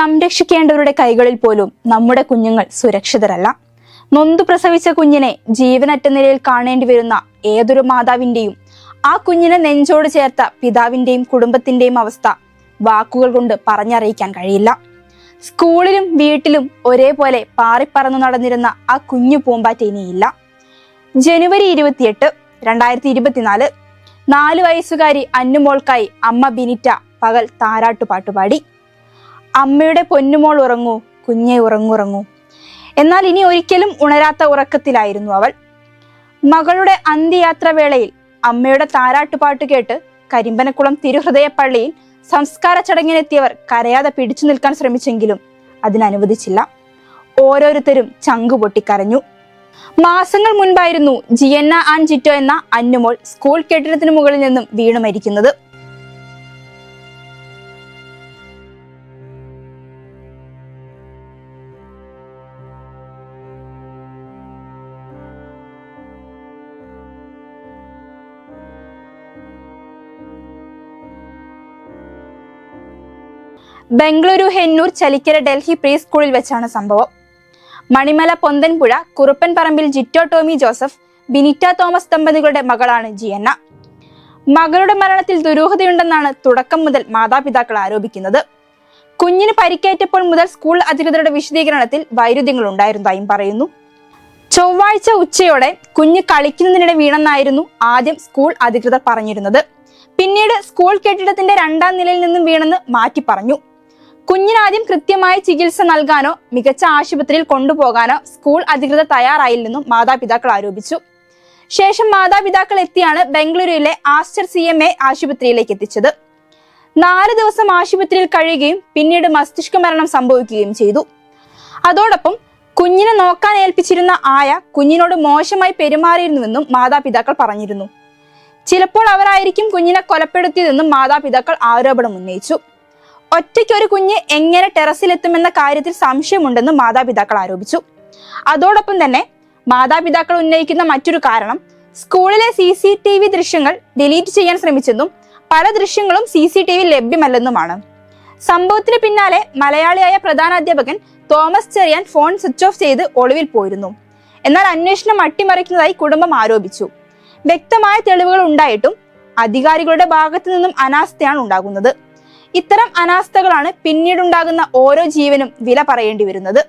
സംരക്ഷിക്കേണ്ടവരുടെ കൈകളിൽ പോലും നമ്മുടെ കുഞ്ഞുങ്ങൾ സുരക്ഷിതരല്ല. നൊന്തു പ്രസവിച്ച കുഞ്ഞിനെ ജീവനറ്റ നിലയിൽ കാണേണ്ടി വരുന്ന ഏതൊരു മാതാവിന്റെയും ആ കുഞ്ഞിനെ നെഞ്ചോട് ചേർത്ത പിതാവിന്റെയും കുടുംബത്തിന്റെയും അവസ്ഥ വാക്കുകൾ കൊണ്ട് പറഞ്ഞറിയിക്കാൻ കഴിയില്ല. സ്കൂളിലും വീട്ടിലും ഒരേപോലെ പാറിപ്പറന്നു നടന്നിരുന്ന ആ കുഞ്ഞു പൂമ്പാറ്റ ഇനിയില്ല. ജനുവരി ഇരുപത്തിയെട്ട് രണ്ടായിരത്തി ഇരുപത്തിനാല് നാല് വയസ്സുകാരി അന്നുമോൾക്കായി അമ്മ ബിനിറ്റ പകൽ താരാട്ടുപാട്ടുപാടി. അമ്മയുടെ പൊന്നുമോൾ ഉറങ്ങൂ കുഞ്ഞെ ഉറങ്ങുറങ്ങൂ എന്നാൽ ഇനി ഒരിക്കലും ഉണരാത്ത ഉറക്കത്തിലായിരുന്നു അവൾ. മകളുടെ അന്ത്യയാത്ര വേളയിൽ അമ്മയുടെ താരാട്ടുപാട്ട് കേട്ട് കരിമ്പനക്കുളം തിരുഹൃദയ പള്ളിയിൽ സംസ്കാര ചടങ്ങിനെത്തിയവർ കരയാതെ പിടിച്ചു നിൽക്കാൻ ശ്രമിച്ചെങ്കിലും അതിനനുവദിച്ചില്ല. ഓരോരുത്തരും ചങ്കു പൊട്ടിക്കരഞ്ഞു. മാസങ്ങൾ മുൻപായിരുന്നു ജിയന്ന ആൻ ജിറ്റോ എന്ന അന്നുമോൾ സ്കൂൾ കെട്ടിടത്തിന് മുകളിൽ നിന്നും വീണു മരിക്കുന്നത്. ബംഗളൂരു ഹെന്നൂർ ചലിക്കര ഡൽഹി പ്രീ സ്കൂളിൽ വെച്ചാണ് സംഭവം. മണിമല പൊന്തൻപുഴ കുറുപ്പൻ പറമ്പിൽ ജിറ്റോ ടോമി ജോസഫ് ബിനിറ്റ തോമസ് ദമ്പതികളുടെ മകളാണ് ജിയന്ന. മകളുടെ മരണത്തിൽ ദുരൂഹതയുണ്ടെന്നാണ് തുടക്കം മുതൽ മാതാപിതാക്കൾ ആരോപിക്കുന്നത്. കുഞ്ഞിന് പരിക്കേറ്റപ്പോൾ മുതൽ സ്കൂൾ അധികൃതരുടെ വിശദീകരണത്തിൽ വൈരുദ്ധ്യങ്ങൾ ഉണ്ടായിരുന്നതായും പറയുന്നു. ചൊവ്വാഴ്ച ഉച്ചയോടെ കുഞ്ഞ് കളിക്കുന്നതിനിടെ വീണെന്നായിരുന്നു ആദ്യം സ്കൂൾ അധികൃതർ പറഞ്ഞിരുന്നത്. പിന്നീട് സ്കൂൾ കെട്ടിടത്തിന്റെ രണ്ടാം നിലയിൽ നിന്നും വീണെന്ന് മാറ്റി പറഞ്ഞു. കുഞ്ഞിനാദ്യം കൃത്യമായ ചികിത്സ നൽകാനോ മികച്ച ആശുപത്രിയിൽ കൊണ്ടുപോകാനോ സ്കൂൾ അധികൃതർ തയ്യാറായില്ലെന്നും മാതാപിതാക്കൾ ആരോപിച്ചു. ശേഷം മാതാപിതാക്കൾ എത്തിയാണ് ബംഗളൂരുവിലെ ആസ്റ്റർ സി എം എ ആശുപത്രിയിലേക്ക് എത്തിച്ചത്. നാല് ദിവസം ആശുപത്രിയിൽ കഴിയുകയും പിന്നീട് മസ്തിഷ്ക മരണം സംഭവിക്കുകയും ചെയ്തു. അതോടൊപ്പം കുഞ്ഞിനെ നോക്കാൻ ഏൽപ്പിച്ചിരുന്ന ആയ കുഞ്ഞിനോട് മോശമായി പെരുമാറിയിരുന്നുവെന്നും മാതാപിതാക്കൾ പറഞ്ഞിരുന്നു. ചിലപ്പോൾ അവരായിരിക്കും കുഞ്ഞിനെ കൊലപ്പെടുത്തിയതെന്നും മാതാപിതാക്കൾ ആരോപണം ഉന്നയിച്ചു ഒറ്റയ്ക്ക് ഒരു കുഞ്ഞ് എങ്ങനെ ടെറസിലെത്തുമെന്ന കാര്യത്തിൽ സംശയമുണ്ടെന്നും മാതാപിതാക്കൾ ആരോപിച്ചു. അതോടൊപ്പം തന്നെ മാതാപിതാക്കൾ ഉന്നയിക്കുന്ന മറ്റൊരു കാരണം സ്കൂളിലെ സി സി ടി വി ദൃശ്യങ്ങൾ ഡിലീറ്റ് ചെയ്യാൻ ശ്രമിച്ചെന്നും പല ദൃശ്യങ്ങളും സി സി ടി വി ലഭ്യമല്ലെന്നുമാണ്. സംഭവത്തിന് പിന്നാലെ മലയാളിയായ പ്രധാന അധ്യാപകൻ Thomas Cherian phone switch off ചെയ്ത് ഒളിവിൽ പോയിരുന്നു. എന്നാൽ അന്വേഷണം അട്ടിമറിക്കുന്നതായി കുടുംബം ആരോപിച്ചു. വ്യക്തമായ തെളിവുകൾ ഉണ്ടായിട്ടും അധികാരികളുടെ ഭാഗത്തു നിന്നും അനാസ്ഥയാണ് ഉണ്ടാകുന്നത്. ഇത്തരം അനാസ്ഥകളാണ് പിന്നീടുണ്ടാകുന്ന ഓരോ ജീവനും വില പറയേണ്ടി വരുന്നത്.